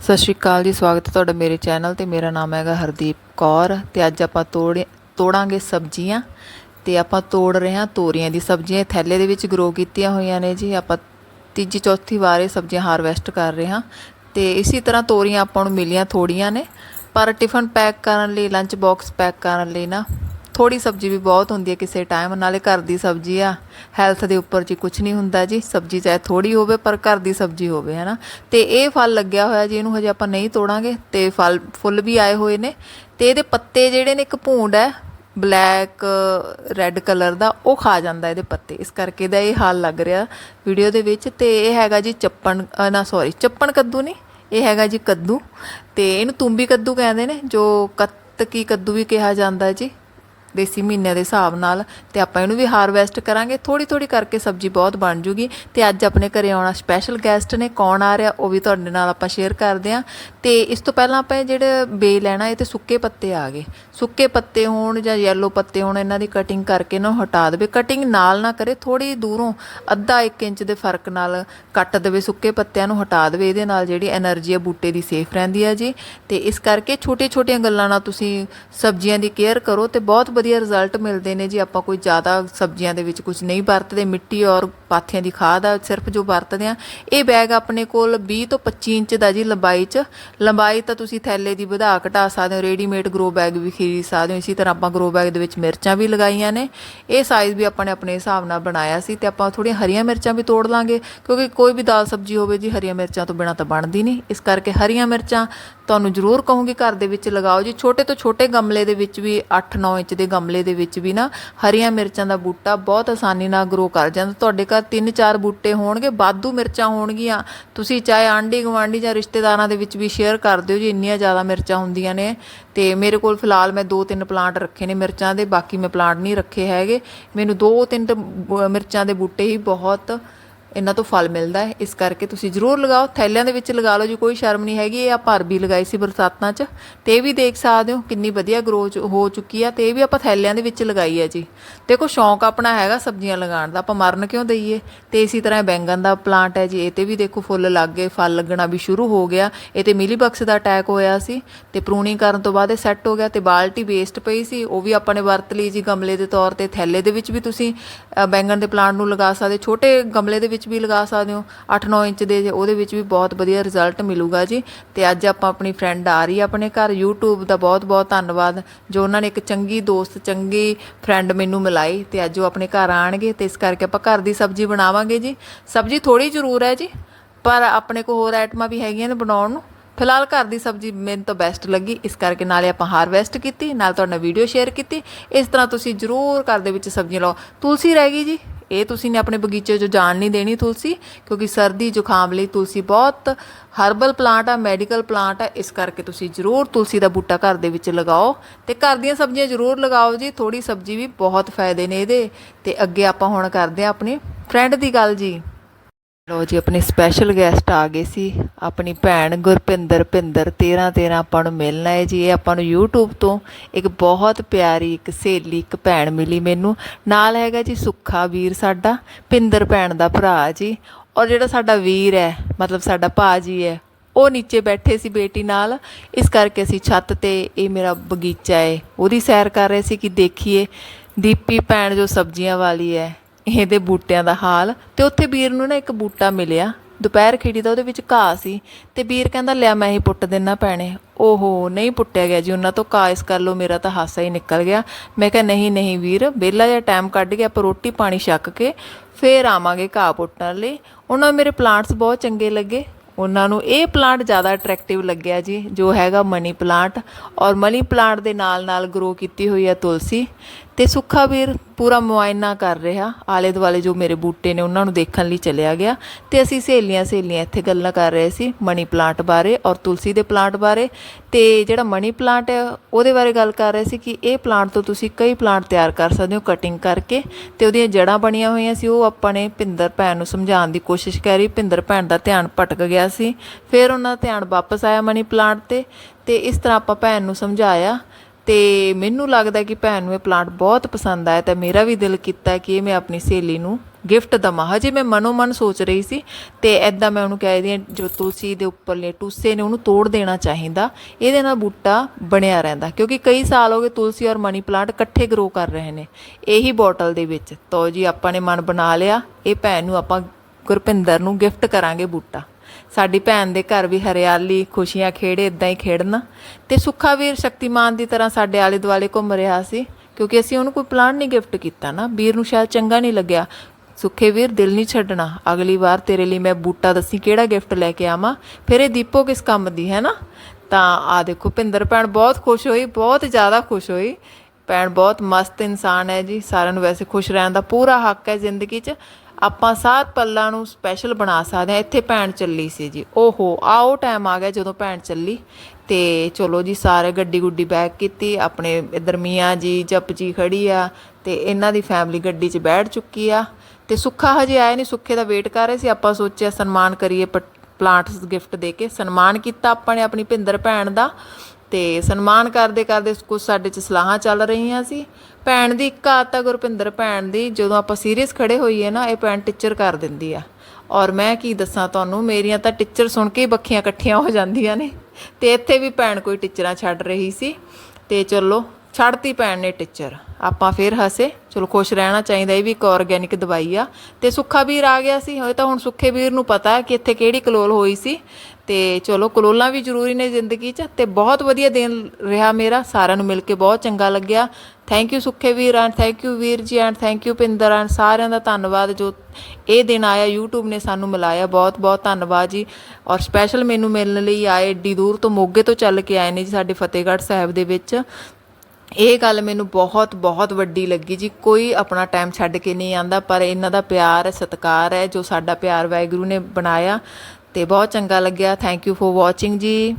ਸਤਿ ਸ਼੍ਰੀ ਅਕਾਲ ਜੀ, ਸਵਾਗਤ ਹੈ ਤੁਹਾਡਾ ਮੇਰੇ ਚੈਨਲ ਤੇ। ਮੇਰਾ ਨਾਮ ਹੈਗਾ ਹਰਦੀਪ ਕੌਰ ਤੇ ਅੱਜ ਆਪਾਂ ਤੋੜ ਤੋੜਾਂਗੇ ਸਬਜ਼ੀਆਂ ਤੇ ਆਪਾਂ ਤੋੜ ਰਹੇ ਹਾਂ ਤੋਰੀਆਂ ਦੀ। ਸਬਜ਼ੀਆਂ ਥੈਲੇ ਦੇ ਵਿੱਚ ਗਰੋ ਕੀਤੀਆਂ ਹੋਈਆਂ ਨੇ ਜੀ। ਆਪਾਂ ਤੀਜੀ ਚੌਥੀ ਵਾਰ ਇਹ ਸਬਜ਼ੀਆਂ ਹਾਰਵੈਸਟ ਕਰ ਰਹੇ ਹਾਂ ਤੇ ਇਸੇ ਤਰ੍ਹਾਂ ਤੋਰੀਆਂ ਆਪਾਂ ਨੂੰ ਮਿਲੀਆਂ ਥੋੜੀਆਂ ਨੇ। ਪਰ ਟਿਫਨ ਪੈਕ ਕਰਨ ਲਈ ਲੰਚ ਬਾਕਸ ਪੈਕ ਕਰਨ ਲਈ ਨਾ ਥੋੜੀ ਸਬਜ਼ੀ ਵੀ ਬਹੁਤ ਹੁੰਦੀ ਹੈ ਕਿਸੇ ਟਾਈਮ ਨਾਲੇ ਘਰ ਦੀ ਸਬਜ਼ੀ ਆ। ਹੈਲਥ ਦੇ ਉੱਪਰ ਜੀ ਕੁਝ ਨਹੀਂ ਹੁੰਦਾ ਜੀ। ਸਬਜ਼ੀ ਚਾਹੇ ਥੋੜੀ ਹੋਵੇ, ਪਰ ਘਰ ਦੀ ਸਬਜ਼ੀ ਹੋਵੇ ਹੈ ਨਾ ਤੇ ਇਹ ਫਲ ਲੱਗਿਆ ਹੋਇਆ ਜੀ, ਇਹਨੂੰ ਹਜੇ ਆਪਾਂ ਨਹੀਂ ਤੋੜਾਂਗੇ। ਤੇ ਫਲ, ਫੁੱਲ ਵੀ ਆਏ ਹੋਏ ਨੇ। ਤੇ ਇਹਦੇ ਪੱਤੇ ਜਿਹੜੇ ਨੇ, ਇੱਕ ਭੂੰਡ ਹੈ, ਬਲੈਕ, ਰੈੱਡ ਕਲਰ ਦਾ, ਉਹ ਖਾ ਜਾਂਦਾ ਇਹਦੇ ਪੱਤੇ। ਇਸ ਕਰਕੇ ਦਾ ਇਹ ਹਾਲ ਲੱਗ ਰਿਹਾ ਵੀਡੀਓ ਦੇ ਵਿੱਚ। ਤੇ ਇਹ ਹੈਗਾ ਜੀ ਚੱਪਣ ਨਾ ਸੌਰੀ ਚੱਪਣ ਕੱਦੂ ਨਹੀਂ ਇਹ ਹੈਗਾ ਜੀ ਕੱਦੂ। ਤੇ ਇਹਨੂੰ ਤੁੰਬੀ ਕੱਦੂ ਕਹਿੰਦੇ ਨੇ, ਜੋ ਕੱਤਕੀ ਕੱਦੂ ਵੀ ਕਿਹਾ ਜਾਂਦਾ ਜੀ। ਦੇਸੀ ਮਹੀਨਿਆਂ ਦੇ ਹਿਸਾਬ ਨਾਲ ਤੇ ਆਪਾਂ ਇਹਨੂੰ ਵੀ ਹਾਰਵੈਸਟ ਕਰਾਂਗੇ। ਥੋੜੀ ਥੋੜੀ ਕਰਕੇ ਸਬਜ਼ੀ ਬਹੁਤ ਬਣ ਜੂਗੀ। ਤੇ ਅੱਜ ਆਪਣੇ ਘਰੇ ਆਉਣਾ ਸਪੈਸ਼ਲ ਗੈਸਟ ਨੇ, ਕੌਣ ਆ ਰਿਹਾ, ਉਹ ਵੀ ਤੁਹਾਡੇ ਨਾਲ ਆਪਾਂ ਸ਼ੇਅਰ ਕਰਦੇ ਆਂ। ਤੇ ਇਸ ਤੋਂ ਪਹਿਲਾਂ ਆਪਾਂ ਜਿਹੜੇ ਬੇ ਲੈਣਾ, ਇਹ ਤੇ ਸੁੱਕੇ ਪੱਤੇ ਆ ਗਏ। ਸੁੱਕੇ ਪੱਤੇ ਹੋਣ ਜਾਂ ਯੈਲੋ ਪੱਤੇ ਹੋਣ, ਇਹਨਾਂ ਦੀ ਕਟਿੰਗ ਕਰਕੇ ਨਾ ਹਟਾ ਦੇਵੇ। ਕਟਿੰਗ ਨਾਲ ਨਾ ਕਰੇ ਥੋੜੀ ਦੂਰੋਂ ਅੱਧਾ 1 ਇੰਚ ਦੇ ਫ਼ਰਕ ਨਾਲ ਕੱਟ ਦੇਵੇ ਸੁੱਕੇ ਪੱਤਿਆਂ ਨੂੰ, ਹਟਾ ਦੇਵੇ। ਇਹਦੇ ਨਾਲ ਜਿਹੜੀ એનર્ਜੀ ਹੈ ਬੂਟੇ ਦੀ ਸੇਫ ਰਹਿੰਦੀ ਹੈ ਜੀ। ਤੇ ਇਸ ਕਰਕੇ ਛੋਟੇ-ਛੋਟੀਆਂ ਗੱਲਾਂ ਨਾਲ ਤੁਸੀਂ ਸਬਜ਼ੀਆਂ ਦੀ ਕੇਅਰ ਕਰੋ ਤੇ ਬਹੁਤ ਵਧੀਆ ਰਿਜ਼ਲਟ ਮਿਲਦੇ ਨੇ ਜੀ। ਆਪਾਂ ਕੋਈ ਜ਼ਿਆਦਾ ਸਬਜ਼ੀਆਂ ਦੇ ਵਿੱਚ ਕੁਝ ਨਹੀਂ ਵਰਤਦੇ। ਮਿੱਟੀ ਔਰ ਪਾਥੀਆਂ ਦੀ ਖਾਦ ਆ, ਸਿਰਫ ਜੋ ਵਰਤਦੇ ਆ। ਇਹ ਬੈਗ ਆਪਣੇ ਕੋਲ 20 ਤੋਂ 25 ਇੰਚ ਦਾ ਜੀ ਲੰਬਾਈ 'ਚ। ਲੰਬਾਈ ਤਾਂ ਤੁਸੀਂ ਥੈਲੇ ਦੀ ਵਧਾ ਘਟਾ ਸਕਦੇ ਹੋ। ਰੈਡੀਮੇਡ ਗਰੋ ਬੈਗ ਵੀ ਖਰੀਦ ਸਕਦੇ ਹੋ। ਇਸੇ ਤਰ੍ਹਾਂ ਆਪਾਂ ਗਰੋ ਬੈਗ ਦੇ ਵਿੱਚ ਮਿਰਚਾਂ ਵੀ ਲਗਾਈਆਂ ਨੇ। ਇਹ ਸਾਈਜ਼ ਵੀ ਆਪਾਂ ਨੇ ਆਪਣੇ ਹਿਸਾਬ ਨਾਲ ਬਣਾਇਆ ਸੀ ਤੇ ਆਪਾਂ ਥੋੜੀਆਂ ਹਰੀਆਂ ਮਿਰਚਾਂ ਵੀ ਤੋੜ ਲਾਂਗੇ। ਕਿਉਂਕਿ ਕੋਈ ਵੀ ਦਾਲ ਸਬਜ਼ੀ ਹੋਵੇ ਜੀ, ਹਰੀਆਂ ਮਿਰਚਾਂ ਤੋਂ ਬਿਨਾ ਤਾਂ ਬਣਦੀ ਨਹੀਂ। ਇਸ ਕਰਕੇ ਹਰੀਆਂ ਮਿਰਚਾਂ ਤੁਹਾਨੂੰ ਜ਼ਰੂਰ ਕਹੂੰਗੀ ਘਰ ਦੇ ਵਿੱਚ ਲਗਾਓ ਜੀ। ਛੋਟੇ ਤੋਂ ਛੋਟੇ ਗਮਲੇ ਦੇ ਵਿੱਚ ਵੀ 8-9 ਇੰਚ ਦੇ ਗਮਲੇ ਦੇ ਵਿੱਚ ਵੀ ਨਾ ਹਰੀਆਂ ਮਿਰਚਾਂ ਦਾ ਬੂਟਾ ਬਹੁਤ ਆਸਾਨੀ ਨਾਲ ਗਰੋ ਕਰ ਜਾਂਦਾ। ਤੁਹਾਡੇ ਘਰ 3-4 ਬੂਟੇ ਹੋਣਗੇ ਬਾਦੂ ਮਿਰਚਾਂ ਹੋਣਗੀਆਂ। ਤੁਸੀਂ ਚਾਹੇ ਆਂਢੀ ਗੁਆਂਢੀ ਜਾਂ ਰਿਸ਼ਤੇਦਾਰਾਂ ਦੇ ਵਿੱਚ ਵੀ ਸ਼ੇਅਰ ਕਰ ਦਿਓ ਜੀ, ਇੰਨੀਆਂ ਜ਼ਿਆਦਾ ਮਿਰਚਾਂ ਹੁੰਦੀਆਂ ਨੇ। ਤੇ ਮੇਰੇ ਕੋਲ ਫਿਲਹਾਲ ਮੈਂ 2-3 ਪਲਾਂਟ ਰੱਖੇ ਨੇ ਮਿਰਚਾਂ ਦੇ, ਬਾਕੀ ਮੈਂ ਪਲਾਂਟ ਨਹੀਂ ਰੱਖੇ ਹੈਗੇ। ਮੈਨੂੰ 2-3 ਮਿਰਚਾਂ ਦੇ ਬੂਟੇ ਹੀ ਬਹੁਤ ਇਹਨਾਂ ਤੋਂ ਫਲ ਮਿਲਦਾ ਹੈ। ਇਸ ਕਰਕੇ ਤੁਸੀਂ ਜ਼ਰੂਰ ਲਗਾਓ। ਥੈਲਿਆਂ ਦੇ ਵਿੱਚ ਲਗਾ ਲਓ ਜੀ ਕੋਈ ਸ਼ਰਮ ਨਹੀਂ ਹੈਗੀ। ਇਹ ਆ ਭਰ ਵੀ ਲਗਾਈ ਸੀ ਬਰਸਾਤਾਂ 'ਚ। ਤੇ ਇਹ ਵੀ ਦੇਖ ਸਕਦੇ ਹੋ ਕਿੰਨੀ ਵਧੀਆ ਗਰੋ ਹੋ ਚੁੱਕੀ ਆ। ਤੇ ਇਹ ਵੀ ਆਪਾਂ ਥੈਲਿਆਂ ਦੇ ਵਿੱਚ ਲਗਾਈ ਹੈ ਜੀ। ਦੇਖੋ ਸ਼ੌਂਕ ਆਪਣਾ ਹੈਗਾ ਸਬਜ਼ੀਆਂ ਲਗਾਉਣ ਦਾ। ਆਪਾਂ ਮਰਨ ਕਿਉਂ ਦਈਏ? ਤੇ ਇਸੇ ਤਰ੍ਹਾਂ ਬੈਂਗਨ ਦਾ ਪਲਾਂਟ ਹੈ ਜੀ। ਇਹ ਤੇ ਵੀ ਦੇਖੋ ਫੁੱਲ ਲੱਗ ਗਏ। ਫਲ ਲੱਗਣਾ ਵੀ ਸ਼ੁਰੂ ਹੋ ਗਿਆ। ਇਹ ਤੇ ਮਿਲੀਬਕਸ ਦਾ ਅਟੈਕ ਹੋਇਆ ਸੀ। ਤੇ ਪ੍ਰੂਨਿੰਗ ਕਰਨ ਤੋਂ ਬਾਅਦ ਇਹ ਸੈੱਟ ਹੋ ਗਿਆ ਤੇ ਬਾਲਟੀ ਵੇਸਟ ਪਈ ਸੀ। ਉਹ ਵੀ ਆਪਾਂ ਨੇ ਵਰਤ ਲਈ ਜੀ ਗਮਲੇ ਦੇ ਤੌਰ ਤੇ। ਥੈਲੇ ਦੇ ਵਿੱਚ ਵੀ ਤੁਸੀਂ ਅ, ਬੈਂਗਣ ਦੇ ਪਲਾਂਟ ਨੂੰ ਲਗਾ ਸਕਦੇ। ਛੋਟੇ ਗਮਲੇ ਦੇ ਵਿੱਚ ਵੀ ਲਗਾ ਸਕਦੇ ਹੋ। 8-9 ਇੰਚ ਦੇ ਜੇ ਉਹਦੇ ਵਿੱਚ ਵੀ ਬਹੁਤ ਵਧੀਆ ਰਿਜ਼ਲਟ ਮਿਲੂਗਾ ਜੀ। ਤੇ ਅੱਜ ਆਪਾਂ ਆਪਣੀ ਫਰੈਂਡ ਆ ਰਹੀ ਆਪਣੇ ਘਰ। YouTube ਦਾ ਬਹੁਤ-ਬਹੁਤ ਧੰਨਵਾਦ। ਜੋ ਉਹਨਾਂ ਨੇ ਇੱਕ ਚੰਗੀ ਦੋਸਤ, ਚੰਗੀ ਫਰੈਂਡ ਮੈਨੂੰ ਮਿਲਾਈ ਤੇ ਅੱਜ ਉਹ ਆਪਣੇ ਘਰ ਆਣਗੇ ਤੇ ਇਸ ਕਰਕੇ ਆਪਾਂ ਘਰ ਦੀ ਸਬਜ਼ੀ ਬਣਾਵਾਂਗੇ ਜੀ। ਸਬਜ਼ੀ ਥੋੜੀ ਜ਼ਰੂਰ ਹੈ ਜੀ, ਪਰ ਆਪਣੇ ਕੋਲ ਹੋਰ ਆਈਟਮਾਂ ਵੀ ਹੈਗੀਆਂ ਨੇ ਬਣਾਉਣ ਨੂੰ। ਫਿਲਹਾਲ ਘਰ ਦੀ ਸਬਜ਼ੀ ਮੈਨੂੰ ਤਾਂ ਬੈਸਟ ਲੱਗੀ। ਇਸ ਕਰਕੇ ਨਾਲੇ ਆਪਾਂ ਹਾਰਵੈਸਟ ਕੀਤੀ, ਨਾਲ ਤੁਹਾਡਾ ਵੀਡੀਓ ਸ਼ੇਅਰ ਕੀਤੀ। ਇਸ ਤਰ੍ਹਾਂ ਤੁਸੀਂ ਜ਼ਰੂਰ ਘਰ ਦੇ ਵਿੱਚ ਸਬਜ਼ੀਆਂ ਲਾਓ। ਤੁਲਸੀ ਰਹਿ ਗਈ ਜੀ। ਇਹ ਤੁਸੀਂ ਨੇ ਆਪਣੇ ਬਗੀਚੇ 'ਚ ਜਾਣ ਨਹੀਂ ਦੇਣੀ ਤੁਲਸੀ, ਕਿਉਂਕਿ ਸਰਦੀ ਜ਼ੁਕਾਮ ਲਈ ਤੁਲਸੀ ਬਹੁਤ ਹਰਬਲ ਪਲਾਂਟ ਆ ਮੈਡੀਕਲ ਪਲਾਂਟ ਆ, ਇਸ ਕਰਕੇ ਤੁਸੀਂ ਜ਼ਰੂਰ ਤੁਲਸੀ ਦਾ ਬੂਟਾ ਘਰ ਦੇ ਵਿੱਚ ਲਗਾਓ। ਤੇ ਘਰ ਦੀਆਂ ਸਬਜ਼ੀਆਂ ਜ਼ਰੂਰ ਲਗਾਓ ਜੀ ਥੋੜੀ ਸਬਜ਼ੀ ਵੀ ਬਹੁਤ ਫਾਇਦੇ ਨੇ ਇਹਦੇ। ਤੇ ਅੱਗੇ ਆਪਾਂ ਹੁਣ ਕਰਦੇ ਆ ਆਪਣੀ ਫਰੈਂਡ ਦੀ ਗੱਲ ਜੀ। ਲੋ ਜੀ, ਆਪਣੇ ਸਪੈਸ਼ਲ ਗੈਸਟ ਆ ਗਏ ਸੀ, ਆਪਣੀ ਭੈਣ ਗੁਰਪਿੰਦਰ ਭਿੰਦਰ 13 13 ਆਪਾਂ ਨੂੰ ਮਿਲਣਾ ਹੈ ਜੀ, ਇਹ ਆਪਾਂ ਨੂੰ YouTube ਤੋਂ ਇੱਕ ਬਹੁਤ ਪਿਆਰੀ ਇੱਕ ਸਹੇਲੀ, ਇੱਕ ਭੈਣ ਮਿਲੀ ਮੈਨੂੰ, ਨਾਲ ਹੈਗਾ ਜੀ ਸੁੱਖਾ ਵੀਰ ਸਾਡਾ ਭਿੰਦਰ ਭੈਣ ਦਾ ਭਰਾ ਜੀ, ਔਰ ਜਿਹੜਾ ਸਾਡਾ ਵੀਰ ਹੈ, ਮਤਲਬ ਸਾਡਾ ਭਾਜੀ ਹੈ, ਉਹ ਨੀਚੇ ਬੈਠੇ ਸੀ ਬੇਟੀ ਨਾਲ, ਇਸ ਕਰਕੇ ਅਸੀਂ ਛੱਤ ਤੇ ਇਹ ਮੇਰਾ ਬਗੀਚਾ ਹੈ, ਉਹਦੀ ਸੈਰ ਕਰ ਰਹੇ ਸੀ ਕਿ ਦੇਖੀਏ, ਦੀਪੀ ਭੈਣ ਜੋ ਸਬਜ਼ੀਆਂ ਵਾਲੀ ਹੈ ਇਹਦੇ ਬੂਟਿਆਂ ਦਾ ਹਾਲ ਤੇ ਉੱਥੇ ਵੀਰ ਨੂੰ ਨਾ ਇੱਕ ਬੂਟਾ ਮਿਲਿਆ। ਦੁਪਹਿਰ ਖਿੜੀ ਦਾ ਉਹਦੇ ਵਿੱਚ ਘਾਹ ਸੀ ਤੇ ਵੀਰ ਕਹਿੰਦਾ ਲਿਆ ਮੈਂ ਹੀ ਪੁੱਟ ਦੇਣਾ ਪੈਣੇ ਓਹੋ, ਨਹੀਂ ਪੁੱਟਿਆ ਗਿਆ ਜੀ, ਉਹਨਾਂ ਤੋਂ ਘਾਹ ਇਸ ਕਰ ਲੋ ਮੇਰਾ ਤਾਂ ਹਾਸਾ ਹੀ ਨਿਕਲ ਗਿਆ। ਮੈਂ ਕਿਹਾ, ਨਹੀਂ ਨਹੀਂ ਵੀਰ, ਵਿਹਲਾ ਜਿਹਾ ਟਾਈਮ ਕੱਢ ਕੇ ਆਪਾਂ ਰੋਟੀ ਪਾਣੀ ਛੱਕ ਕੇ ਫੇਰ ਆਵਾਂਗੇ ਘਾਹ ਪੁੱਟਣ ਲਈ। ਉਹਨਾਂ ਮੇਰੇ ਪਲਾਂਟਸ ਬਹੁਤ ਚੰਗੇ ਲੱਗੇ। ਉਹਨਾਂ ਨੂੰ ਇਹ ਪਲਾਂਟ ਜ਼ਿਆਦਾ ਅਟਰੈਕਟਿਵ ਲੱਗਿਆ ਜੀ, ਜੋ ਹੈਗਾ ਮਨੀ ਪਲਾਂਟ ਔਰ ਮਨੀ ਪਲਾਂਟ ਦੇ ਨਾਲ ਨਾਲ ਗਰੋ ਕੀਤੀ ਹੋਈ ਹੈ ਤੁਲਸੀ। ਤੇ ਸੁੱਖਾ ਵੀਰ ਪੂਰਾ ਮੁਆਇਨਾ ਕਰ ਰਿਹਾ ਆਲੇ ਦੁਆਲੇ ਜੋ ਮੇਰੇ ਬੂਟੇ ਨੇ ਉਹਨਾਂ ਨੂੰ ਦੇਖਣ ਲਈ ਚਲਿਆ ਗਿਆ ਤੇ ਅਸੀਂ ਸਹੇਲੀਆਂ ਸਹੇਲੀਆਂ ਇੱਥੇ ਗੱਲਾਂ ਕਰ ਰਹੇ ਸੀ ਮਨੀ ਪਲਾਂਟ ਬਾਰੇ ਔਰ ਤੁਲਸੀ ਦੇ ਪਲਾਂਟ ਬਾਰੇ ਤੇ ਜਿਹੜਾ ਮਨੀ ਪਲਾਂਟ ਹੈ, ਉਹਦੇ ਬਾਰੇ ਗੱਲ ਕਰ ਰਹੇ ਸੀ ਕਿ ਇਹ ਪਲਾਂਟ ਤੋਂ ਤੁਸੀਂ ਕਈ ਪਲਾਂਟ ਤਿਆਰ ਕਰ ਸਕਦੇ ਹੋ ਕਟਿੰਗ ਕਰਕੇ ਤੇ ਉਹਦੀਆਂ ਜੜਾਂ ਬਣੀਆਂ ਹੋਈਆਂ ਸੀ, ਉਹ ਆਪਾਂ ਨੇ ਭਿੰਦਰ ਭੈਣ ਨੂੰ ਸਮਝਾਉਣ ਦੀ ਕੋਸ਼ਿਸ਼ ਕਰੀ, ਭਿੰਦਰ ਭੈਣ ਦਾ ਧਿਆਨ ਭਟਕ ਗਿਆ ਸੀ। ਫਿਰ ਉਹਨਾਂ ਦਾ ਧਿਆਨ ਵਾਪਸ ਆਇਆ ਮਨੀ ਪਲਾਂਟ ਤੇ ਤੇ ਇਸ ਤਰ੍ਹਾਂ ਆਪਾਂ ਭੈਣ ਨੂੰ ਸਮਝਾਇਆ ਤੇ ਮੈਨੂੰ ਲੱਗਦਾ ਕਿ ਭੈਣ ਨੂੰ ਇਹ ਪਲਾਂਟ ਬਹੁਤ ਪਸੰਦ ਆਇਆ ਤੇ ਮੇਰਾ ਵੀ ਦਿਲ ਕੀਤਾ ਕਿ ਇਹ ਮੈਂ ਆਪਣੀ ਸਹੇਲੀ ਨੂੰ ਗਿਫਟ ਦਵਾਂ। ਹਜੇ ਮੈਂ ਮਨੋ ਮਨ ਸੋਚ ਰਹੀ ਸੀ ਤੇ ਐਦਾਂ ਮੈਂ ਉਹਨੂੰ ਕਹਿ ਰਹੀ ਜੋ ਤੁਲਸੀ ਦੇ ਉੱਪਰਲੇ ਟੂਸੇ ਨੇ, ਉਹਨੂੰ ਤੋੜ ਦੇਣਾ ਚਾਹੀਦਾ। ਇਹਦੇ ਨਾਲ ਬੂਟਾ ਬਣਿਆ ਰਹਿੰਦਾ, ਕਿਉਂਕਿ ਕਈ ਸਾਲ ਹੋ ਗਏ ਤੁਲਸੀ ਔਰ ਮਨੀ ਪਲਾਂਟ ਇਕੱਠੇ ਗਰੋ ਕਰ ਰਹੇ ਨੇ। ਇਹੀ ਬੋਟਲ ਦੇ ਵਿੱਚ। ਤੋ ਜੀ, ਆਪਾਂ ਨੇ ਮਨ ਬਣਾ ਲਿਆ, ਇਹ ਭੈਣ ਨੂੰ ਆਪਾਂ ਗੁਰਪਿੰਦਰ ਨੂੰ ਗਿਫਟ ਕਰਾਂਗੇ ਬੂਟਾ। ਸਾਡੀ ਭੈਣ ਦੇ ਘਰ ਵੀ ਹਰਿਆਲੀ, ਖੁਸ਼ੀਆਂ ਖੇੜੇ ਇਦਾਂ ਹੀ ਖੇਡਣਾ। ਤੇ ਸੁੱਖਾ ਵੀਰ ਸ਼ਕਤੀਮਾਨ ਦੀ ਤਰ੍ਹਾਂ ਸਾਡੇ ਆਲੇ ਦੁਆਲੇ ਘੁੰਮ ਰਿਹਾ ਸੀ, ਕਿਉਂਕਿ ਅਸੀਂ ਉਹਨੂੰ ਕੋਈ ਪਲਾਂਟ ਨਹੀਂ ਗਿਫਟ ਕੀਤਾ ਨਾ। ਵੀਰ ਨੂੰ ਸ਼ਾਇਦ ਚੰਗਾ ਨਹੀਂ ਲੱਗਿਆ। ਸੁੱਖੇ ਵੀਰ ਦਿਲ ਨਹੀਂ ਛੱਡਣਾ। ਅਗਲੀ ਵਾਰ ਤੇਰੇ ਲਈ ਮੈਂ ਬੂਟਾ ਦੱਸੀ ਕਿਹੜਾ ਗਿਫਟ ਲੈ ਕੇ ਆਵਾਂ? ਫਿਰ ਇਹ ਦੀਪੋ ਕਿਸ ਕੰਮ ਦੀ, ਹੈ ਨਾ? ਤਾਂ ਆ ਦੇਖੋ, ਭਿੰਦਰ ਭੈਣ ਬਹੁਤ ਖੁਸ਼ ਹੋਈ, ਬਹੁਤ ਜ਼ਿਆਦਾ ਖੁਸ਼ ਹੋਈ। ਭੈਣ ਬਹੁਤ ਮਸਤ ਇਨਸਾਨ ਹੈ ਜੀ। ਸਾਰਿਆਂ ਨੂੰ ਵੈਸੇ ਖੁਸ਼ ਰਹਿਣ ਦਾ ਪੂਰਾ ਹੱਕ ਹੈ ਜ਼ਿੰਦਗੀ 'ਚ। ਆਪਾਂ ਸਾਤ ਪੱਲਾਂ ਨੂੰ ਸਪੈਸ਼ਲ ਬਣਾ ਸਕਦੇ ਹਾਂ। ਇੱਥੇ ਭੈਣ ਚੱਲੀ ਸੀ ਜੀ। ਓਹੋ ਆ ਉਹ ਟਾਈਮ ਆ ਗਿਆ ਜਦੋਂ ਭੈਣ ਚੱਲੀ। ਤੇ ਚਲੋ ਜੀ, ਸਾਰੇ ਗੱਡੀ ਗੁੱਡੀ ਬੈਕ ਕੀਤੀ। ਆਪਣੇ ਇਧਰ ਮੀਆਂ ਜੀ, ਜਪ ਜੀ ਖੜੀ ਆ। ਤੇ ਇਹਨਾਂ ਦੀ ਫੈਮਿਲੀ ਗੱਡੀ 'ਚ ਬੈਠ ਚੁੱਕੀ ਆ। ਤੇ ਸੁੱਖਾ ਹਜੇ ਆਇਆ ਨਹੀਂ, ਸੁੱਖੇ ਦਾ ਵੇਟ ਕਰ ਰਹੇ ਸੀ। ਆਪਾਂ ਸੋਚਿਆ ਸਨਮਾਨ ਕਰੀਏ ਪਲਾਂਟਸ ਗਿਫਟ ਦੇ ਕੇ। ਸਨਮਾਨ ਕੀਤਾ ਆਪਾਂ ਨੇ ਆਪਣੀ ਭਿੰਦਰ ਭੈਣ ਦਾ। ਤੇ ਸਨਮਾਨ ਕਰਦੇ ਕਰਦੇ ਕੁਝ ਸਾਡੇ ਚ ਸਲਾਹਾਂ ਚੱਲ ਰਹੀਆਂ ਸੀ। ਭੈਣ ਦੀ ਇੱਕ ਆਦਤ ਆ ਗੁਰਪਿੰਦਰ, ਭੈਣ ਦੀ ਜਦੋਂ ਆਪਾਂ ਸੀਰੀਅਸ ਖੜੇ ਹੋਈਏ ਨਾ, ਇਹ ਭੈਣ ਟੀਚਰ ਕਰ ਦਿੰਦੀ ਆ। ਔਰ ਮੈਂ ਕੀ ਦੱਸਾਂ ਤੁਹਾਨੂੰ, ਮੇਰੀਆਂ ਤਾਂ ਟੀਚਰ ਸੁਣ ਕੇ ਹੀ ਬੱਖੀਆਂ ਇਕੱਠੀਆਂ ਹੋ ਜਾਂਦੀਆਂ ਨੇ। ਤੇ ਇੱਥੇ ਵੀ ਭੈਣ ਕੋਈ ਟੀਚਰਾਂ ਛੱਡ ਰਹੀ ਸੀ। ਤੇ ਚਲੋ, ਛੱਡਤੀ ਭੈਣ ਨੇ ਟੀਚਰ। ਆਪਾਂ ਫੇਰ ਹੱਸੇ। ਚਲੋ ਖੁਸ਼ ਰਹਿਣਾ ਚਾਹੀਦਾ ਇਹ ਵੀ ਇੱਕ ਆਰਗੈਨਿਕ ਦਵਾਈ ਆ। ਤੇ ਸੁੱਖਾ ਵੀਰ ਆ ਗਿਆ ਸੀ ਹੋਏ ਤਾਂ ਹੁਣ ਸੁੱਖੇ ਵੀਰ ਨੂੰ ਪਤਾ ਕਿ ਇੱਥੇ ਕਿਹੜੀ ਕਲੋਲ ਹੋਈ ਸੀ। ਤੇ ਚਲੋ ਕਲੋਲਾਂ ਵੀ ਜ਼ਰੂਰੀ ਨੇ ਜ਼ਿੰਦਗੀ 'ਚ ਤੇ ਬਹੁਤ ਵਧੀਆ ਦਿਨ ਰਿਹਾ ਮੇਰਾ। ਸਾਰਿਆਂ ਨੂੰ ਮਿਲ ਕੇ ਬਹੁਤ ਚੰਗਾ ਲੱਗਿਆ। ਥੈਂਕ ਯੂ ਸੁੱਖੇ ਵੀਰ ਐਂਡ ਥੈਂਕ ਯੂ ਵੀਰ ਜੀ and thank you Pinder and ਸਾਰਿਆਂ ਦਾ ਧੰਨਵਾਦ ਜੋ ਇਹ ਦਿਨ ਆਇਆ, YouTube ਨੇ ਸਾਨੂੰ ਮਿਲਾਇਆ। ਬਹੁਤ ਬਹੁਤ ਧੰਨਵਾਦ ਜੀ। ਔਰ ਸਪੈਸ਼ਲ ਮੈਨੂੰ ਮਿਲਣ ਲਈ ਆਏ ਏਡੀ ਦੂਰ ਤੋਂ ਮੋਗੇ ਤੋਂ ਚੱਲ ਕੇ ਆਏ ਨੇ ਜੀ ਸਾਡੇ ਫਤਿਹਗੜ੍ਹ ਸਾਹਿਬ ਦੇ ਵਿੱਚ। ਇਹ ਗੱਲ ਮੈਨੂੰ ਬਹੁਤ ਬਹੁਤ ਵੱਡੀ ਲੱਗੀ ਜੀ। ਕੋਈ ਆਪਣਾ ਟਾਈਮ ਛੱਡ ਕੇ ਨਹੀਂ ਆਂਦਾ, ਪਰ ਇਹਨਾਂ ਦਾ ਪਿਆਰ ਹੈ ਸਤਿਕਾਰ ਹੈ ਜੋ ਸਾਡਾ ਪਿਆਰ ਵਾਹਿਗੁਰੂ ਨੇ ਬਣਾਇਆ ਤੇ ਬਹੁਤ ਚੰਗਾ ਲੱਗਿਆ। ਥੈਂਕ ਯੂ ਫॉर ਵਾਚਿੰਗ ਜੀ।